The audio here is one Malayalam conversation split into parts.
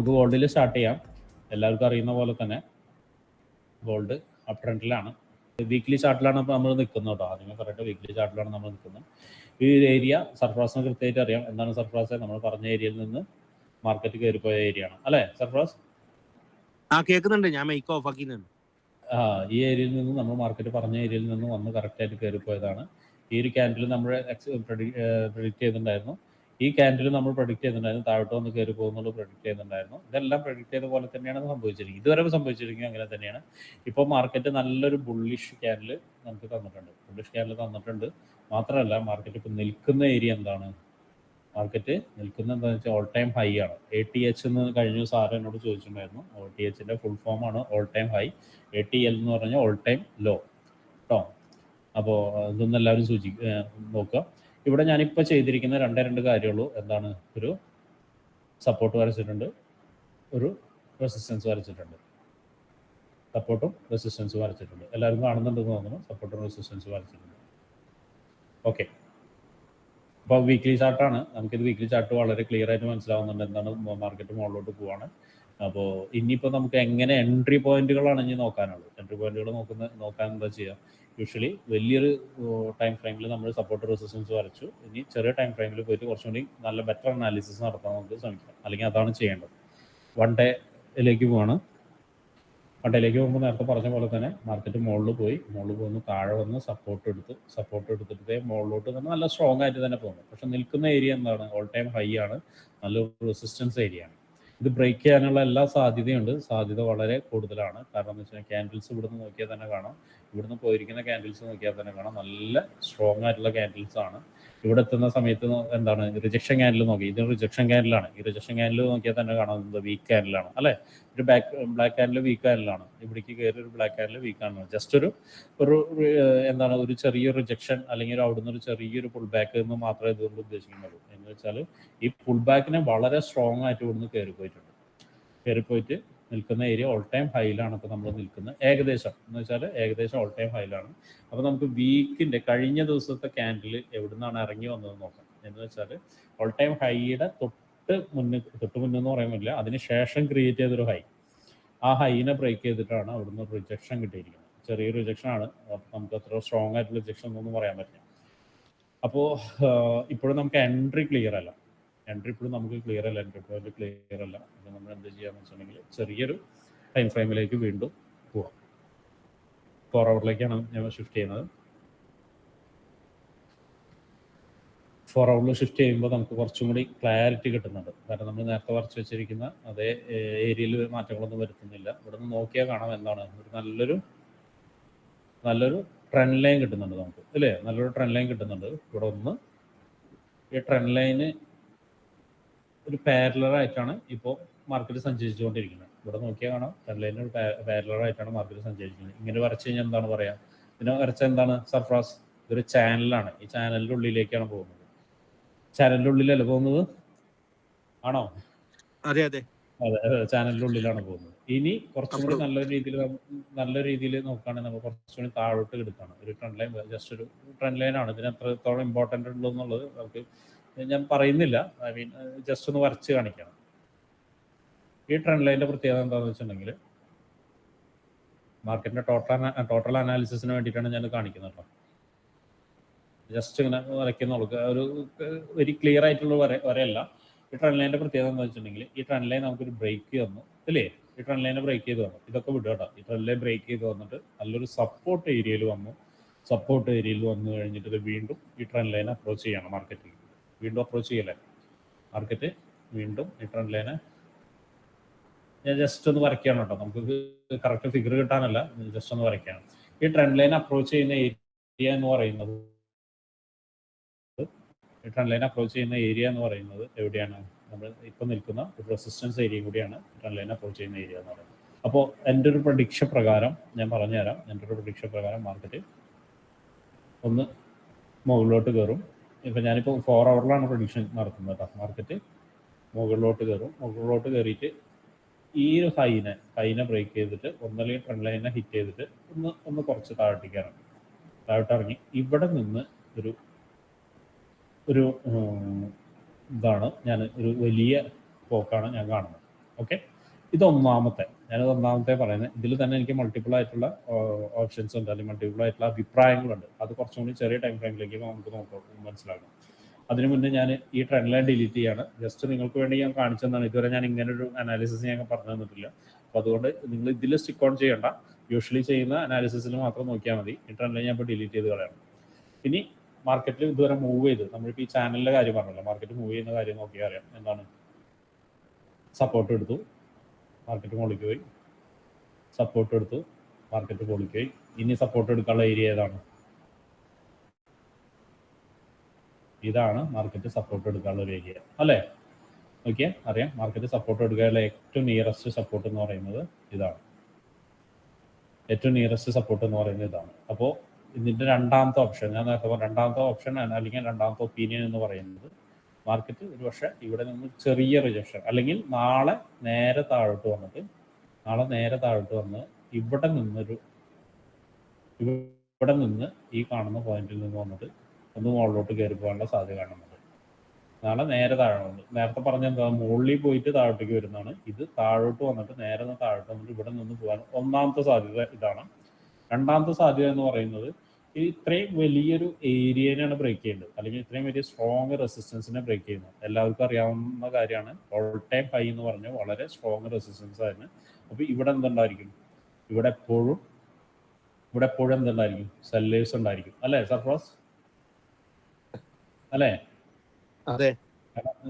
നമുക്ക് ഗോൾഡിൽ സ്റ്റാർട്ട് ചെയ്യാം. എല്ലാവർക്കും അറിയുന്ന പോലെ തന്നെ ഗോൾഡ് അപ് ട്രെൻഡിലാണ് വീക്ക്ലി ചാർട്ടിലാണ് ഇപ്പോൾ നമ്മൾ നിൽക്കുന്നത് കേട്ടോ ആദ്യമേ പറയട്ടെ വീക്ക്ലി ചാർട്ടിലാണ് നമ്മൾ നിൽക്കുന്നത് ഈ ഒരു ഏരിയ സർഫ്രാസിന് കൃത്യമായിട്ട് അറിയാം. എന്താണ് സർഫ്രാസ് നമ്മൾ പറഞ്ഞ ഏരിയയിൽ നിന്ന് മാർക്കറ്റ് കയറിപ്പോയ ഏരിയ ആണ്. അല്ലേ സർഫ്രാസ് ആ കേൾക്കുന്നുണ്ട് ഞാൻ മൈക്ക് ഓഫ് ആക്കി ആക്കിയിട്ടുണ്ട്. ആ ഈ ഏരിയയിൽ നിന്ന് നമ്മൾ മാർക്കറ്റ് പറഞ്ഞ ഏരിയയിൽ നിന്ന് വന്ന് കറക്റ്റായിട്ട് കയറിപ്പോയതാണ്. ഈ ഒരു ക്യാൻഡിൽ നമ്മൾ പ്രഡിക്റ്റ് ചെയ്തിട്ടുണ്ടായിരുന്നു. ഈ ക്യാൻഡിൽ നമ്മൾ പ്രഡിക്റ്റ് ചെയ്തിട്ടുണ്ടായിരുന്നു താഴോട്ട് വന്ന് കയറി പോകുന്നുള്ളൂ പ്രഡിക്റ്റ് ചെയ്യുന്നുണ്ടായിരുന്നു ഇതെല്ലാം പ്രഡിക്റ്റ് ചെയ്ത പോലെ തന്നെയാണ് സംഭവിച്ചിരിക്കുന്നത്. ഇതുവരെ സംഭവിച്ചിരിക്കുന്നത് അങ്ങനെ തന്നെയാണ്. ഇപ്പോൾ മാർക്കറ്റ് നല്ലൊരു ബുള്ളിഷ് കാൻഡിൽ നമുക്ക് തന്നിട്ടുണ്ട്. ബുള്ളിഷ് കാൻഡിൽ തന്നിട്ടുണ്ട്. മാത്രമല്ല മാർക്കറ്റ് ഇപ്പോൾ നിൽക്കുന്ന ഏരിയ എന്താണ്? മാർക്കറ്റ് നിൽക്കുന്ന എന്താണെന്ന് വെച്ചാൽ ഓൾ ടൈം ഹൈ ആണ്. എ ടി എച്ച് എന്ന് കഴിഞ്ഞ ആരും എന്നോട് ചോദിച്ചിട്ടുണ്ടായിരുന്നു. ഓ ടി എച്ചിന്റെ ഫുൾ ഫോം ആണ് all time high A T L എന്ന് പറഞ്ഞാൽ ഓൾ ടൈം ലോ കേട്ടോ അപ്പോൾ ഇതൊന്നും എല്ലാവരും സൂചി നോക്കുക. ഇവിടെ ഞാനിപ്പോൾ ചെയ്തിരിക്കുന്ന രണ്ടേ രണ്ട് കാര്യമുള്ളൂ. എന്താണ്? ഒരു സപ്പോർട്ട് വരച്ചിട്ടുണ്ട്. ഒരു റെസിസ്റ്റൻസ് വരച്ചിട്ടുണ്ട്. സപ്പോർട്ടും റെസിസ്റ്റൻസും വരച്ചിട്ടുണ്ട്. എല്ലാവർക്കും കാണുന്നുണ്ടെന്ന് തോന്നുന്നു. സപ്പോർട്ടും റെസിസ്റ്റൻസും വരച്ചിട്ടുണ്ട്. ഓക്കെ അപ്പോൾ വീക്ക്ലി ചാർട്ടാണ് നമുക്കിത് വീക്ക്ലി ചാർട്ട് വളരെ ക്ലിയർ ആയിട്ട് മനസ്സിലാവുന്നുണ്ട്. എന്താണ്? മാർക്കറ്റ് മുകളിലോട്ട് പോവാണ്. അപ്പോൾ ഇനിയിപ്പോൾ നമുക്ക് എങ്ങനെ എൻട്രി പോയിന്റുകളാണ് ഇനി നോക്കാനുള്ളത്? എൻട്രി പോയിന്റുകൾ നോക്കുന്ന നോക്കാൻ എന്താ ചെയ്യുക യൂഷ്വലി വലിയൊരു ടൈം ഫ്രെയിമിൽ നമ്മൾ സപ്പോർട്ട് റെസിസ്റ്റൻസ് വരച്ചു. ഇനി ചെറിയ ടൈം ഫ്രെയിമിൽ പോയിട്ട് കുറച്ചും കൂടി നല്ല ബെറ്റർ അനാലിസിസ് നടത്താൻ നമുക്ക് ശ്രമിക്കാം. അല്ലെങ്കിൽ അതാണ് ചെയ്യേണ്ടത്. വൺ ഡേയിലേക്ക് പോവാണ്. വൺ ഡേയിലേക്ക് പോകുമ്പോൾ നേരത്തെ പറഞ്ഞ പോലെ തന്നെ മാർക്കറ്റ് മുകളിൽ പോയി. മുകളിൽ പോകുന്നു താഴെ വന്ന് സപ്പോർട്ട് എടുത്ത് സപ്പോർട്ട് എടുത്തിട്ട് മുകളിലോട്ട് തന്നെ നല്ല സ്ട്രോങ് ആയിട്ട് തന്നെ പോകുന്നു. പക്ഷെ നിൽക്കുന്ന ഏരിയ എന്താണ്? ഓൾ ടൈം ഹൈ ആണ്. നല്ല റെസിസ്റ്റൻസ് ഏരിയ ആണ്. ഇത് ബ്രേക്ക് ചെയ്യാനുള്ള എല്ലാ സാധ്യതയുണ്ട്. സാധ്യത വളരെ കൂടുതലാണ്. കാരണം എന്ന് വെച്ചാൽ ക്യാൻഡിൽസ് ഇവിടുന്ന് നോക്കിയാൽ തന്നെ കാണാം. ഇവിടുന്ന് പോയിരിക്കുന്ന ക്യാൻഡിൽസ് നോക്കിയാൽ തന്നെ കാണാം. നല്ല സ്ട്രോങ് ആയിട്ടുള്ള ക്യാൻഡിൽസ് ആണ്. ഇവിടെ എത്തുന്ന സമയത്ത് എന്താണ് റിജക്ഷൻ ക്യാൻഡിൽ നോക്കി. ഇത് റിജക്ഷൻ ക്യാൻഡിലാണ് ഈ റിജക്ഷൻ ക്യാൻഡിൽ നോക്കിയാൽ തന്നെ കാണാം എന്താ വീക്ക് ക്യാൻഡിലാണ് അല്ലെ? ഒരു ബാക്ക് ബ്ലാക്ക് ക്യാൻഡിൽ വീക്ക് ക്യാൻഡിലാണ് ഇവിടേക്ക് കയറി ഒരു ബ്ലാക്ക് ക്യാൻഡിൽ വീക്ക് ആണ്. ജസ്റ്റ് ഒരു ഒരു എന്താണ് ഒരു ചെറിയ റിജക്ഷൻ അല്ലെങ്കിൽ അവിടുന്ന് ഒരു ചെറിയൊരു പുൾ ബാക്ക് എന്ന് മാത്രമേ ഇതുകൊണ്ട് ഉദ്ദേശിക്കുന്നുള്ളൂ. എന്ന് വെച്ചാൽ ഈ പുൾ ബാക്കിനെ വളരെ സ്ട്രോങ് ആയിട്ട് ഇവിടുന്ന് കയറി പോയിട്ടുണ്ട്. കയറി പോയിട്ട് നിൽക്കുന്ന ഏരിയ ഓൾ ടൈം ഹൈയിലാണ് ഇപ്പോൾ നമ്മൾ നിൽക്കുന്നത്. ഏകദേശം. എന്ന് വെച്ചാൽ ഏകദേശം ഓൾ ടൈം ഹൈയിലാണ് അപ്പോൾ നമുക്ക് വീക്കിന്റെ കഴിഞ്ഞ ദിവസത്തെ ക്യാൻഡിൽ എവിടുന്നാണ് ഇറങ്ങി വന്നത് നോക്കാം. എന്ന് വെച്ചാൽ ഓൾ ടൈം ഹൈയുടെ തൊട്ട് മുന്നിൽ തൊട്ട് മുന്നെന്ന് പറയാൻ പറ്റില്ല. അതിന് ശേഷം ക്രിയേറ്റ് ചെയ്തൊരു ഹൈ ആ ഹൈനെ ബ്രേക്ക് ചെയ്തിട്ടാണ് അവിടുന്ന് റിജക്ഷൻ കിട്ടിയിരിക്കുന്നത്. ചെറിയ റിജക്ഷൻ ആണ്. നമുക്ക് അത്ര സ്ട്രോങ് ആയിട്ടുള്ള റിജക്ഷൻ ഒന്നും പറയാൻ പറ്റില്ല. അപ്പോൾ ഇപ്പോഴും നമുക്ക് എൻട്രി ക്ലിയർ അല്ല. എൻട്രി ഇപ്പോഴും നമുക്ക് ക്ലിയർ അല്ല എൻട്രി പോയിന്റ് ക്ലിയർ അല്ല. അപ്പോൾ നമ്മൾ എന്ത് ചെയ്യാമെന്ന് വെച്ചിട്ടുണ്ടെങ്കിൽ ചെറിയൊരു ടൈം ഫ്രെയിമിലേക്ക് വീണ്ടും പോവാം. ഫോർ അവറിലേക്കാണ് ഞാൻ ഷിഫ്റ്റ് ചെയ്യുന്നത്. ഫോർ അവറിൽ ഷിഫ്റ്റ് ചെയ്യുമ്പോൾ നമുക്ക് കുറച്ചും കൂടി ക്ലാരിറ്റി കിട്ടുന്നുണ്ട്. കാരണം നമ്മൾ നേരത്തെ വരച്ച് വെച്ചിരിക്കുന്ന അതേ ഏരിയയിൽ മാറ്റങ്ങളൊന്നും വരുത്തുന്നില്ല. ഇവിടെ നിന്ന് നോക്കിയാൽ കാണാം എന്താണ്. ഒരു നല്ലൊരു നല്ലൊരു ട്രെൻഡ് ലൈൻ കിട്ടുന്നുണ്ട് നമുക്ക് അല്ലേ? നല്ലൊരു ട്രെൻഡ് ലൈൻ കിട്ടുന്നുണ്ട്. ഇവിടെ ഒന്ന് ഈ ട്രെൻഡ് ലൈന് ഒരു പാരലറായിട്ടാണ് ഇപ്പോൾ മാർക്കറ്റ് സഞ്ചരിച്ചുകൊണ്ടിരിക്കുന്നത്. ഇവിടെ നോക്കിയാൽ കാണാം ട്രെൻഡ് ലൈന് ഒരു പാരലറായിട്ടാണ് മാർക്കറ്റ് സഞ്ചരിക്കുന്നത്. ഇങ്ങനെ വരച്ച് കഴിഞ്ഞാൽ എന്താണ് പറയാ? ഇതിനെ വരച്ച എന്താണ്? സർഫ്രാസ് ഇതൊരു ചാനലാണ് ഈ ചാനലിന്റെ ഉള്ളിലേക്കാണ് പോകുന്നത്. ചാനലിന്റെ ഉള്ളിലല്ലേ പോകുന്നത്? ആണോ? അതെ അതെ. അതെ ചാനലിന്റെ ഉള്ളിലാണ് പോകുന്നത്. ഇനി കുറച്ചുകൂടി നല്ല രീതിയിൽ നല്ല രീതിയിൽ നോക്കുകയാണെങ്കിൽ നമുക്ക് കുറച്ചുകൂടി താഴോട്ട് എടുക്കാണ് ഒരു ട്രെൻഡ് ലൈൻ ജസ്റ്റ് ഒരു ട്രെൻഡ് ലൈൻ ആണ്. ഇതിന് എത്രത്തോളം ഇമ്പോർട്ടന്റ് ഉള്ളൂ എന്നുള്ളത് നമുക്ക് ഞാൻ പറയുന്നില്ല. ഐ മീൻ ജസ്റ്റ് ഒന്ന് വരച്ച് കാണിക്കണം. ഈ ട്രെൻഡ് ലൈന്റെ പ്രത്യേകത എന്താണെന്ന് വെച്ചിട്ടുണ്ടെങ്കിൽ മാർക്കറ്റിന്റെ ടോട്ടൽ ടോട്ടൽ അനാലിസിസിന് വേണ്ടിയിട്ടാണ് ഞാൻ കാണിക്കുന്നത് കേട്ടോ. ജസ്റ്റ് ഇങ്ങനെ വരയ്ക്കുന്നുള്ളൂ ഒരു വെരി ക്ലിയർ ആയിട്ടുള്ള വര വരയല്ല. ഈ ട്രെൻഡ് ലൈന്റെ പ്രത്യേകത എന്താ വെച്ചിട്ടുണ്ടെങ്കിൽ ഈ ട്രെൻഡ് ലൈൻ നമുക്കൊരു ബ്രേക്ക് തന്നു അല്ലേ ഈ ട്രെൻഡ് ലൈനെ ബ്രേക്ക് ചെയ്ത് വന്നു. ഇതൊക്കെ വിടുക കേട്ടോ. ഈ ട്രെൻഡ് ലൈൻ ബ്രേക്ക് ചെയ്ത് വന്നിട്ട് നല്ലൊരു സപ്പോർട്ട് ഏരിയയിൽ വന്നു. സപ്പോർട്ട് ഏരിയയിൽ വന്നു കഴിഞ്ഞിട്ട് വീണ്ടും ഈ ട്രെൻഡ് ലൈനെ അപ്രോച്ച് ചെയ്യണം മാർക്കറ്റിൽ വീണ്ടും അപ്രോച്ച് ചെയ്യല്ലേ? മാർക്കറ്റ് വീണ്ടും ഈ ട്രെൻഡ് ലൈനെ ഞാൻ ജസ്റ്റ് ഒന്ന് വരയ്ക്കുകയാണ് കേട്ടോ. നമുക്ക് കറക്റ്റ് ഫിഗർ കിട്ടാനല്ല. ജസ്റ്റ് ഒന്ന് വരയ്ക്കുകയാണ്. ഈ ട്രെൻഡ് ലൈൻ അപ്രോച്ച് ചെയ്യുന്ന ഏരിയ എന്ന് പറയുന്നത് ഈ ട്രെൻഡ് ലൈൻ അപ്രോച്ച് ചെയ്യുന്ന ഏരിയ എന്ന് പറയുന്നത് എവിടെയാണ്? നമ്മൾ ഇപ്പം നിൽക്കുന്ന ഒരു റെസിസ്റ്റൻസ് ഏരിയ കൂടിയാണ് ട്രെൻഡ് ലൈൻ അപ്രോച്ച് ചെയ്യുന്ന ഏരിയ എന്ന് പറയുന്നത്. അപ്പോൾ എന്റെ ഒരു പ്രതീക്ഷ പ്രകാരം ഞാൻ പറഞ്ഞുതരാം. എന്റെ ഒരു പ്രതീക്ഷ പ്രകാരം മാർക്കറ്റ് ഒന്ന് മുകളിലോട്ട് കയറും. ഇപ്പം ഞാനിപ്പോൾ ഫോർ അവറിലാണ് പ്രൊഡിക്ഷൻ നടത്തുന്നത് കേട്ടോ. മാർക്കറ്റ് മുകളിലോട്ട് കയറും. മുകളിലോട്ട് കയറിയിട്ട് ഈ ഒരു ഹൈനെ ഹൈനെ ബ്രേക്ക് ചെയ്തിട്ട് ഒന്നല്ലെങ്കിൽ ട്രെൻഡ് ലൈനെ ഹിറ്റ് ചെയ്തിട്ട് ഒന്ന് ഒന്ന് കുറച്ച് താഴോട്ട് ഇറങ്ങി ഇവിടെ നിന്ന് ഒരു ഒരു ഇതാണ് ഞാൻ ഒരു വലിയ പോക്കാണ് ഞാൻ കാണുന്നത്. ഓക്കെ ഇത് ഒന്നാമത്തെ ഞാനത് ഒന്നാമത്തെ പറയുന്നത്. ഇതിൽ തന്നെ എനിക്ക് മൾട്ടിപ്പിൾ ആയിട്ടുള്ള ഓപ്ഷൻസ് ഉണ്ട്. അല്ലെങ്കിൽ മൾട്ടിപ്പിൾ ആയിട്ടുള്ള അഭിപ്രായങ്ങളുണ്ട്. അത് കുറച്ചും കൂടി ചെറിയ ടൈം ഫ്രെയിമിലേക്ക് നമുക്ക് നോക്കാം മനസ്സിലാക്കണം അതിനു മുന്നേ ഞാൻ ഈ ട്രെൻഡ് ലൈൻ ഡിലീറ്റ് ചെയ്യാണ്. ജസ്റ്റ് നിങ്ങൾക്ക് വേണ്ടി ഞാൻ കാണിച്ചതാണ് ഇതുവരെ ഞാൻ ഇങ്ങനെ ഒരു അനാലിസിസ് ഞാൻ പറഞ്ഞു തന്നിട്ടില്ല. അപ്പോൾ അതുകൊണ്ട് നിങ്ങൾ ഇതിൽ സ്റ്റിക്ക് ഓൺ ചെയ്യേണ്ട. യൂഷ്വലി ചെയ്യുന്ന അനാലിസിസിൽ മാത്രം നോക്കിയാൽ മതി. ഈ ട്രെൻഡ് ലൈൻ ഞാൻ ഇപ്പോൾ ഡിലീറ്റ് ചെയ്ത് കളയണം. ഇനി മാർക്കറ്റിൽ ഇതുവരെ മൂവ് ചെയ്ത്. നമ്മളിപ്പോൾ ഈ ചാനലിന്റെ കാര്യം പറഞ്ഞല്ലോ. മാർക്കറ്റ് മൂവ് ചെയ്യുന്ന കാര്യം നോക്കിയാൽ അറിയാം. എന്താണ്? സപ്പോർട്ട് എടുത്തു. മാർക്കറ്റ് മുകളിലേക്ക് പോയി. സപ്പോർട്ട് എടുത്തു. മാർക്കറ്റ് മുകളിലേക്ക് പോയി. ഇനി സപ്പോർട്ട് എടുക്കാനുള്ള ഏരിയ ഏതാണ്? ഇതാണ് മാർക്കറ്റ് സപ്പോർട്ട് എടുക്കാനുള്ള ഏരിയ അല്ലേ? ഓക്കെ അറിയാം. മാർക്കറ്റ് സപ്പോർട്ട് എടുക്കാനുള്ള ഏറ്റവും നിയറസ്റ്റ് സപ്പോർട്ട് എന്ന് പറയുന്നത് ഇതാണ്. ഏറ്റവും നിയറസ്റ്റ് സപ്പോർട്ട് എന്ന് പറയുന്നത് ഇതാണ്. അപ്പോൾ ഇതിന്റെ രണ്ടാമത്തെ ഓപ്ഷൻ ഞാൻ നേരത്തെ രണ്ടാമത്തെ ഓപ്ഷൻ അല്ലെങ്കിൽ രണ്ടാമത്തെ ഒപ്പീനിയൻ എന്ന് പറയുന്നത് മാർക്കറ്റ് ഒരു പക്ഷേ ഇവിടെ നിന്ന് ചെറിയ റിജക്ഷൻ അല്ലെങ്കിൽ നാളെ നേരെ താഴോട്ട് വന്നിട്ട് നാളെ നേരെ താഴോട്ട് വന്ന് ഇവിടെ നിന്നൊരു ഇവിടെ നിന്ന് ഈ കാണുന്ന പോയിന്റിൽ നിന്ന് വന്നിട്ട് ഒന്ന് മുകളിലോട്ട് കയറി പോകാനുള്ള സാധ്യത കാണുന്നത് നാളെ നേരെ താഴെ നേരത്തെ പറഞ്ഞ എന്താ മുകളിൽ പോയിട്ട് താഴോട്ടേക്ക് വരുന്നതാണ്. ഇത് താഴോട്ട് വന്നിട്ട് നേരെ താഴോട്ട് വന്നിട്ട് ഇവിടെ നിന്ന് പോകാൻ ഒന്നാമത്തെ സാധ്യത ഇതാണ്. രണ്ടാമത്തെ സാധ്യത എന്ന് പറയുന്നത് ഈ ഇത്രയും വലിയൊരു ഏരിയനെയാണ് ബ്രേക്ക് ചെയ്യേണ്ടത്. അല്ലെങ്കിൽ ഇത്രയും വലിയ സ്ട്രോങ് റെസിസ്റ്റൻസിനെ ബ്രേക്ക് ചെയ്യുന്നത്. എല്ലാവർക്കും അറിയാവുന്ന കാര്യമാണ്. ഓൾ ടൈം ഹൈ എന്ന് പറഞ്ഞാൽ വളരെ സ്ട്രോങ് റെസിസ്റ്റൻസ് ആയിരുന്നു. അപ്പോൾ ഇവിടെ എന്തുണ്ടായിരിക്കും? ഇവിടെ എപ്പോഴും ഇവിടെ എപ്പോഴും എന്തുണ്ടായിരിക്കും? സെല്ലേഴ്സ് ഉണ്ടായിരിക്കും. അല്ലേ സർഫ്രോസ് അല്ലേ? അതെ.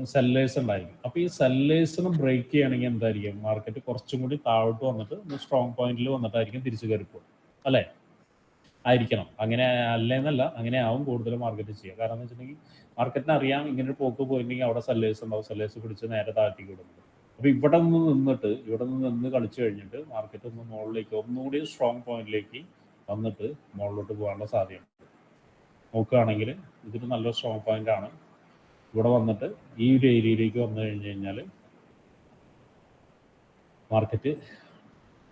സെല്ലേഴ്സ് ഉണ്ടായിരിക്കും. അപ്പൊ ഈ സെല്ലേഴ്സിന് ബ്രേക്ക് ചെയ്യണമെങ്കിൽ എന്തായിരിക്കും? മാർക്കറ്റ് കുറച്ചും കൂടി താഴോട്ട് വന്നിട്ട് സ്ട്രോങ് പോയിന്റിൽ വന്നിട്ടായിരിക്കും തിരിച്ചു കയറിപ്പോൾ അല്ലേ? ആയിരിക്കണം. അങ്ങനെ അല്ലേന്നല്ല അങ്ങനെ ആവും കൂടുതൽ മാർക്കറ്റ് ചെയ്യുക. കാരണം എന്ന് വെച്ചിട്ടുണ്ടെങ്കിൽ മാർക്കറ്റിന് അറിയാം ഇങ്ങനെ ഒരു പോക്ക് പോയിട്ടുണ്ടെങ്കിൽ അവിടെ സെല്ലേഴ്സ് ഉണ്ടാവും. സെല്ലേഴ്സ് പിടിച്ച് നേരെ താഴ്ത്തി കൊടുക്കും അപ്പൊ ഇവിടെ നിന്ന് നിന്നിട്ട് ഇവിടെ നിന്ന് നിന്ന് കളിച്ചു കഴിഞ്ഞിട്ട് മാർക്കറ്റ് ഒന്ന് മുകളിലേക്ക് ഒന്നുകൂടി സ്ട്രോങ് പോയിന്റിലേക്ക് വന്നിട്ട് മുകളിലോട്ട് പോകാനുള്ള സാധ്യതയുണ്ട് നോക്കുകയാണെങ്കിൽ ഇതൊരു നല്ല സ്ട്രോങ് പോയിന്റ് ആണ്. ഇവിടെ വന്നിട്ട് ഈ ഒരു ഏരിയയിലേക്ക് വന്നു കഴിഞ്ഞു കഴിഞ്ഞാൽ മാർക്കറ്റ്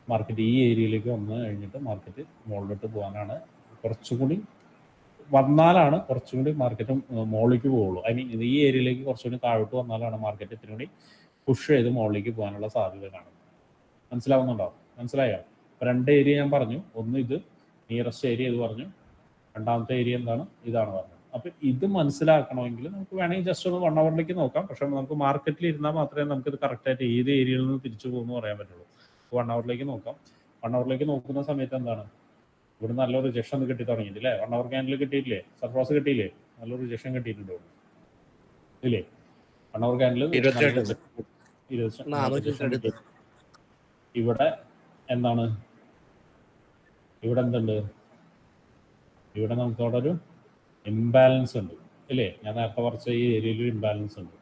മാർക്കറ്റ് ഈ ഏരിയയിലേക്ക് വന്നു കഴിഞ്ഞിട്ട് മാർക്കറ്റ് മുകളിലോട്ട് പോകാനാണ്. കുറച്ചുകൂടി വന്നാലാണ് കുറച്ചും കൂടി മാർക്കറ്റ് മുകളിലേക്ക് പോവുള്ളൂ. ഐ മീൻ ഈ ഏരിയയിലേക്ക് കുറച്ചും കൂടി താഴോട്ട് വന്നാലാണ് മാർക്കറ്റ് ഇത്തിരി കൂടി പുഷ് ചെയ്ത് മുകളിലേക്ക് പോകാനുള്ള സാധ്യത കാണുന്നത്. മനസ്സിലാവുന്നുണ്ടോ? മനസ്സിലായോ? രണ്ട് ഏരിയ ഞാൻ പറഞ്ഞു. ഒന്ന് ഇത് നിയറസ്റ്റ് ഏരിയ ഇത് പറഞ്ഞു. രണ്ടാമത്തെ ഏരിയ എന്താണ്? ഇതാണ് പറഞ്ഞത്. അപ്പൊ ഇത് മനസ്സിലാക്കണമെങ്കിൽ നമുക്ക് വേണമെങ്കിൽ ജസ്റ്റ് ഒന്ന് വൺ അവറിലേക്ക് നോക്കാം. പക്ഷെ നമുക്ക് മാർക്കറ്റിൽ ഇരുന്നാൽ മാത്രമേ നമുക്ക് ഇത് കറക്റ്റ് ആയിട്ട് ഏത് ഏരിയയിൽ നിന്ന് തിരിച്ചു പോകുമെന്ന് പറയാൻ പറ്റുള്ളൂ. വൺ അവറിലേക്ക് നോക്കാം. വൺ അവറിലേക്ക് നോക്കുന്ന സമയത്ത് എന്താണ്? ഇവിടെ നല്ല റിജക്ഷൻ കിട്ടി തുടങ്ങിയിട്ട് അല്ലേ വൺ അവർ ക്യാൻഡിൽ കിട്ടിയില്ലേ സർപ്രൈസ് കിട്ടിയില്ലേ? നല്ല റിജക്ഷൻ കിട്ടിയിട്ടുണ്ട് ഇവിടെ. ഇല്ലേ? വൺ അവർ ക്യാൻഡിൽ ഇവിടെ എന്താണ്? ഇവിടെ എന്തുണ്ട്? ഇവിടെ നമുക്ക് അവിടെ ഒരു ഇംബാലൻസ് ഉണ്ട്. ഇല്ലേ? ഞാൻ നേരത്തെ പറഞ്ഞ ഈ ഏരിയയിൽ ഒരു ഇംബാലൻസ് ഉണ്ട്.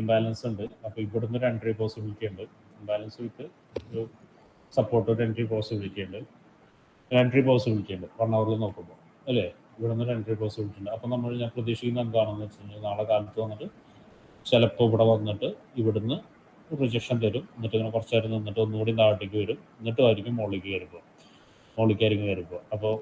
ഇംബാലൻസ് ഉണ്ട്. അപ്പോൾ ഇവിടുന്ന് ഒരു എൻട്രി പോസിബിലിറ്റി ഉണ്ട്. ഇംബാലൻസ് വിത്ത് ഒരു സപ്പോർട്ട് ഒരു എൻട്രി പോസിബിലിറ്റി ഉണ്ട് എൻട്രി പോസിബിലിറ്റി ഉണ്ട് വൺ അവറിൽ നോക്കുമ്പോൾ അല്ലേ? ഇവിടെ നിന്ന് എൻട്രി പോസിബിലിറ്റി ഉണ്ട് അപ്പോൾ നമ്മൾ ഞാൻ പ്രതീക്ഷിക്കുന്ന എന്താണെന്ന് വെച്ച് കഴിഞ്ഞാൽ നാളെ കാലത്ത് വന്നിട്ട് ചിലപ്പോൾ ഇവിടെ വന്നിട്ട് ഇവിടുന്ന് റിജക്ഷൻ തരും. എന്നിട്ട് ഇങ്ങനെ കുറച്ച് നേരം നിന്നിട്ട് ഒന്നുകൂടി താഴത്തേക്ക് വരും. എന്നിട്ടും ആയിരിക്കും മുകളിലേക്ക് കയറിപ്പോൾ മുകളിലേക്കായിരിക്കും കയറിപ്പോൾ അപ്പോൾ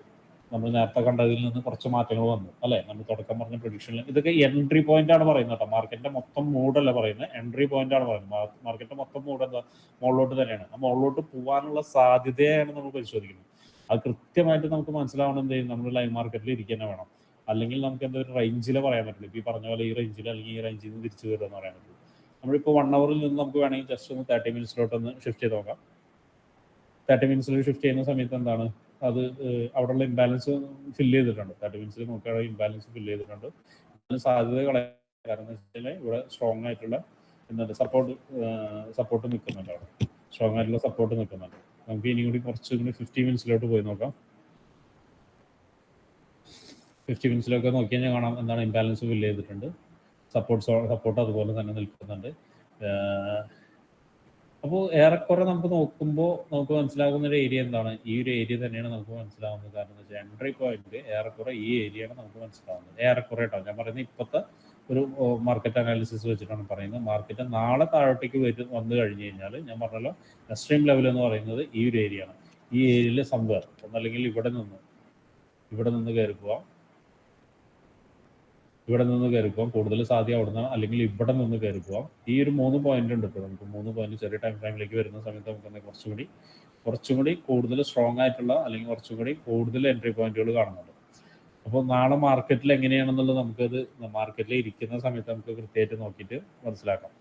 നമ്മൾ നേരത്തെ കണ്ടതിൽ നിന്ന് കുറച്ച് മാറ്റങ്ങൾ വന്നു അല്ലെ? നമ്മൾ തുടക്കം പറഞ്ഞ പ്രൊഡിക്ഷനിൽ ഇതൊക്കെ എൻട്രി പോയിന്റ് ആണ് പറയുന്നത് കേട്ടോ. മാർക്കറ്റിന്റെ മൊത്തം മൂഡല്ല പറയുന്നത്. എൻട്രി പോയിന്റ് ആണ് പറയുന്നത്. മാർക്കറ്റിന്റെ മൊത്തം മൂഡ് എന്താ? മുകളിലോട്ട് തന്നെയാണ്. ആ മുകളിലോട്ട് പോകാനുള്ള സാധ്യതയാണ് നമ്മൾ പരിശോധിക്കുന്നത്. അത് കൃത്യമായിട്ട് നമുക്ക് മനസ്സിലാവണം എന്ത് ചെയ്യും? നമ്മൾ ലൈവ് മാർക്കറ്റിൽ ഇരിക്കുക വേണം. അല്ലെങ്കിൽ നമുക്ക് എന്താ ഒരു റേഞ്ചിൽ പറയാൻ പറ്റില്ല. ഇപ്പൊ ഈ പറഞ്ഞ പോലെ ഈ റേഞ്ചിൽ അല്ലെങ്കിൽ ഈ റേഞ്ചിൽ നിന്ന് തിരിച്ചു വരുമെന്ന് പറയാൻ പറ്റില്ല. നമ്മളിപ്പോൾ വൺ അവറിൽ നിന്ന് നമുക്ക് വേണമെങ്കിൽ ജസ്റ്റ് ഒന്ന് തേർട്ടി മിനിറ്റ്സിലോട്ട് ഒന്ന് ഷിഫ്റ്റ് ചെയ്ത് നോക്കാം. തേർട്ടി മിനിറ്റ്സിൽ ഷിഫ്റ്റ് ചെയ്യുന്ന സമയത്ത് എന്താണ്? അത് അവിടെയുള്ള ഇംബാലൻസ് ഫില്ല് ചെയ്തിട്ടുണ്ട്. തേർട്ടി മിനിറ്റ്സിൽ നോക്കുകയാണെങ്കിൽ ഇംബാലൻസ് ഫില്ല് ചെയ്തിട്ടുണ്ട്. അതിന് സാധ്യത കാരണം വെച്ചാൽ ഇവിടെ സ്ട്രോങ് ആയിട്ടുള്ള എന്താ സപ്പോർട്ട് സപ്പോർട്ട് നിൽക്കുന്നുണ്ട് അവിടെ. സ്ട്രോങ് ആയിട്ടുള്ള സപ്പോർട്ട് നിൽക്കുന്നുണ്ട് നമുക്ക് ഇനി കൂടി കുറച്ച് കൂടി ഫിഫ്റ്റി മിനിറ്റ്സിലോട്ട് പോയി നോക്കാം. ഫിഫ്റ്റി മിനിറ്റ്സിലൊക്കെ നോക്കി കഴിഞ്ഞാൽ കാണാം എന്താണ് ഇംബാലൻസ് ഫില്ല് ചെയ്തിട്ടുണ്ട്. സപ്പോർട്ട് സപ്പോർട്ട് അതുപോലെ തന്നെ നിൽക്കുന്നുണ്ട്. അപ്പോൾ ഏറെക്കുറെ നമുക്ക് നോക്കുമ്പോൾ നമുക്ക് മനസ്സിലാകുന്ന ഒരു ഏരിയ എന്താണ്? ഈ ഒരു ഏരിയ തന്നെയാണ് നമുക്ക് മനസ്സിലാവുന്നത്. കാരണം എന്ന് എൻട്രി പോയിന്റ് ഏറെക്കുറെ ഈ ഏരിയയാണ് നമുക്ക് മനസ്സിലാവുന്നത്. ഏറെക്കുറെ കേട്ടോ ഞാൻ പറയുന്നത് ഇപ്പോഴത്തെ ഒരു മാർക്കറ്റ് അനാലിസിസ് വെച്ചിട്ടാണ് പറയുന്നത്. മാർക്കറ്റ് നാളെ താഴോട്ടേക്ക് വരും വന്നു കഴിഞ്ഞു കഴിഞ്ഞാൽ ഞാൻ പറഞ്ഞല്ലോ എക്സ്ട്രീം ലെവൽ എന്ന് പറയുന്നത് ഈ ഒരു ഏരിയ ആണ്. ഈ ഏരിയയിൽ സംവേർ ഒന്നല്ലെങ്കിൽ ഇവിടെ നിന്ന് ഇവിടെ നിന്ന് കയറി പോവാം ഇവിടെ നിന്ന് കയറി പോകാം കൂടുതൽ സാധ്യത അവിടെ നിന്ന് അല്ലെങ്കിൽ ഇവിടെ നിന്ന് കയറി പോകാം ഈ ഒരു മൂന്ന് പോയിന്റ് ഉണ്ട് ഇപ്പോൾ നമുക്ക് മൂന്ന് പോയിന്റ് ചെറിയ ടൈം ഫ്രെയിമിലേക്ക് വരുന്ന സമയത്ത് നമുക്ക് കുറച്ചും കൂടി കുറച്ചും കൂടി കൂടുതൽ സ്ട്രോങ് ആയിട്ടുള്ള അല്ലെങ്കിൽ കുറച്ചും കൂടി കൂടുതൽ എൻട്രി പോയിന്റുകൾ കാണുന്നുണ്ട്. അപ്പോൾ നാളെ മാർക്കറ്റിൽ എങ്ങനെയാണെന്നുള്ളത് നമുക്കത് മാർക്കറ്റിൽ ഇരിക്കുന്ന സമയത്ത് നമുക്ക് കൃത്യമായിട്ട് നോക്കിയിട്ട് മനസ്സിലാക്കാം.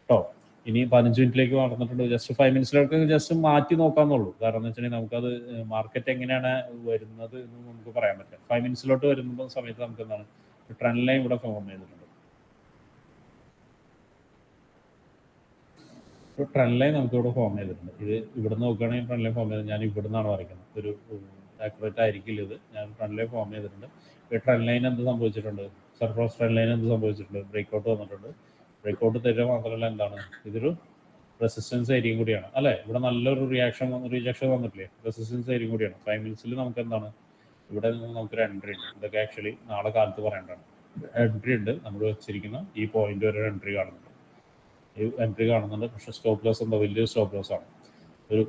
കേട്ടോ ഇനി പതിനഞ്ച് മിനിറ്റിലേക്ക് വളർന്നിട്ടുണ്ട് ജസ്റ്റ് ഫൈവ് മിനിറ്റ്സിലൊക്കെ ജസ്റ്റ് മാറ്റി നോക്കാന്നുള്ളൂ. കാരണം എന്ന് വെച്ചിട്ടുണ്ടെങ്കിൽ നമുക്കത് മാർക്കറ്റ് എങ്ങനെയാണ് വരുന്നത് എന്ന് നമുക്ക് പറയാൻ പറ്റില്ല. ഫൈവ് മിനിറ്റ്സിലോട്ട് വരുന്ന സമയത്ത് നമുക്ക് എന്താണ് ട്രെൻഡ് ലൈൻ ഇവിടെ ഫോം ചെയ്തിട്ടുണ്ട്. ട്രെൻഡ് ലൈൻ നമുക്ക് ഇവിടെ ഫോം ചെയ്തിട്ടുണ്ട്. ഇത് ഇവിടെ നോക്കുകയാണെങ്കിൽ ട്രെൻഡ് ലൈൻ ഫോം ചെയ്തത് ഞാൻ ഇവിടെ നിന്നാണ് വരയ്ക്കുന്നത്. ഒരു ആക്യുറേറ്റ് ആയിരിക്കില്ല ഇത്. ഞാൻ ട്രെൻഡ് ലൈൻ ഫോം ചെയ്തിട്ടുണ്ട്. ഈ ട്രെൻഡ് ലൈൻ എന്ത് സംഭവിച്ചിട്ടുണ്ട്? സർഫ്രോസ് ട്രെൻഡ് ലൈൻ എന്ത് സംഭവിച്ചിട്ടുണ്ട്? ബ്രേക്ക് ഔട്ട് വന്നിട്ടുണ്ട്. ബ്രേക്ക് ഔട്ട് തരിക മാത്രമല്ല എന്താണ്? ഇതൊരു റെസിസ്റ്റൻസ് ഏരിയയും കൂടിയാണ്. അല്ലേ? ഇവിടെ നല്ലൊരു റിയാക്ഷൻ റിജക്ഷൻ വന്നിട്ടില്ലേ? റെസിസ്റ്റൻസ് ഏരിയയും കൂടിയാണ്. ഫൈവ് മിനിറ്റ്സിൽ നമുക്ക് എന്താണ്? ഇവിടെ നിന്ന് നമുക്കൊരു എൻട്രി ഉണ്ട്. ഇതൊക്കെ ആക്ച്വലി നാളെ കാലത്ത് പറയേണ്ടതാണ്. എൻട്രി ഉണ്ട്. നമ്മൾ വെച്ചിരിക്കുന്ന ഈ പോയിന്റ് വരെ ഒരു എൻട്രി കാണുന്നുണ്ട്. ഈ എൻട്രി കാണുന്നുണ്ട്. പക്ഷേ സ്റ്റോപ്പ് ലോസ് എന്താ? വലിയ സ്റ്റോപ്പ് ലോസ് ആണ്. ഒരു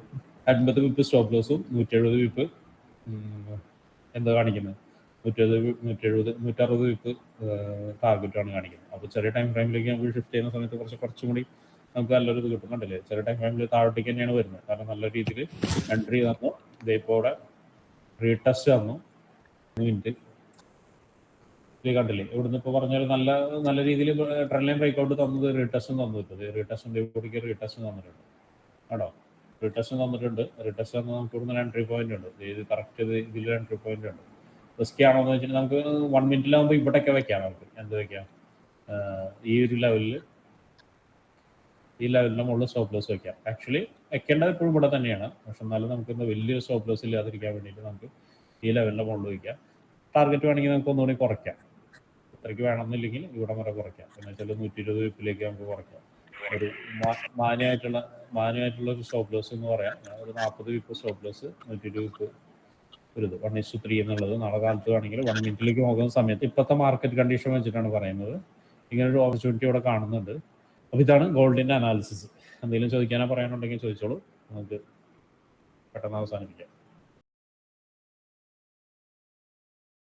അൻപത് വിപ്പ് സ്റ്റോപ്പ് ലോസും നൂറ്റി എഴുപത് വിപ്പ് എന്താ കാണിക്കുന്നത്? നൂറ്റി എഴുപത് നൂറ്റി എഴുപത് നൂറ്ററുപത് വിപ്പ് ടാർഗറ്റാണ് കാണിക്കുന്നത്. അപ്പോൾ ചെറിയ ടൈം ഫ്രെയിമിലേക്ക് നമുക്ക് ഷിഫ്റ്റ് ചെയ്യുന്ന സമയത്ത് കുറച്ച് കുറച്ചും കൂടി നമുക്ക് നല്ലൊരു ഇത് കിട്ടും. കണ്ടില്ലേ? ചെറിയ ടൈം ഫ്രെയിമിൽ താഴോട്ടേക്ക് തന്നെയാണ് വരുന്നത്. കാരണം നല്ല രീതിയിൽ എൻട്രി തന്നു. ഇതേപോലെ റീടെസ്റ്റ് തന്നു. മിനിറ്റ് കണ്ടില്ലേ? ഇവിടുന്ന് ഇപ്പോൾ പറഞ്ഞാൽ നല്ല നല്ല രീതിയിൽ ട്രെൻഡ് ലൈൻ ബ്രേക്ക്ഔട്ട് തന്നത് റീടെസ്റ്റും തന്നിട്ടുണ്ട് റീടെസ്റ്റിന്റെ കൂടിക്ക് റീടെസ്റ്റും തന്നിട്ടുണ്ട്. കേട്ടോ റീടെസ്റ്റും തന്നിട്ടുണ്ട്. റീടെസ്റ്റ് തന്നെ നമുക്ക് ഇവിടുന്ന് എൻട്രി പോയിന്റ് ഉണ്ട്. ഇത് കറക്റ്റ് ഇത് ഇതിൽ എൻട്രി പോയിന്റ് ഉണ്ട്. റിസ്ക് ആണോ എന്ന് വെച്ചിട്ടുണ്ടെങ്കിൽ നമുക്ക് വൺ മിനിറ്റിലാകുമ്പോൾ ഇവിടെയൊക്കെ വെക്കാം നമുക്ക്. എന്ത് വെക്കാം? ഈ ഒരു ലെവലിൽ ഈ ലെവലിന്റെ മുകളിൽ സ്റ്റോപ്പ് ലോസ് വെക്കാം. ആക്ച്വലി വെക്കേണ്ടത് എപ്പോഴും ഇവിടെ തന്നെയാണ്. പക്ഷെ എന്നാലും നമുക്ക് ഇന്ന് വലിയൊരു സ്റ്റോപ്പ് ലോസ് ഇല്ലാതിരിക്കാൻ വേണ്ടിയിട്ട് നമുക്ക് ഈ ലെവലിന്റെ മുകളിൽ വയ്ക്കാം ടാർഗറ്റ് വേണമെങ്കിൽ നമുക്ക് ഒന്നുകൂടി കുറയ്ക്കാം. ഇത്രയ്ക്ക് വേണമെന്നില്ലെങ്കിൽ ഇവിടെ വരെ കുറയ്ക്കാം. എന്ന് വെച്ചാൽ നൂറ്റി ഇരുപത് വിപ്പിലേക്ക് നമുക്ക് കുറയ്ക്കാം. ഒരു മാന്യമായിട്ടുള്ള മാന്യമായിട്ടുള്ള ഒരു സ്റ്റോപ്പ് ലോസ് എന്ന് പറയാം. ഒരു നാൽപ്പത് വിപ്പ് സ്റ്റോപ്പ് ലോസ് നൂറ്റി ഇരുപത് വിപ്പ് ഒരു ഇത്. വൺ ഇസ്റ്റു ത്രീ എന്നുള്ളത് നാളെ കാലത്ത് വേണമെങ്കിൽ വൺ മിനിറ്റിലേക്ക് നോക്കുന്ന സമയത്ത് ഇപ്പോഴത്തെ മാർക്കറ്റ് കണ്ടീഷൻ വെച്ചിട്ടാണ് പറയുന്നത്. ഇങ്ങനെ ഒരു ഓപ്പർച്യൂണിറ്റി ഇവിടെ കാണുന്നുണ്ട്. അപ്പോൾ ഇതാണ് ഗോൾഡിന്റെ അനാലിസിസ് എന്തെങ്കിലും ചോദിക്കാനോ പറയാനുണ്ടെങ്കിൽ ചോദിച്ചോളൂ. നമുക്ക് പെട്ടെന്ന് അവസാനിപ്പിക്കാം.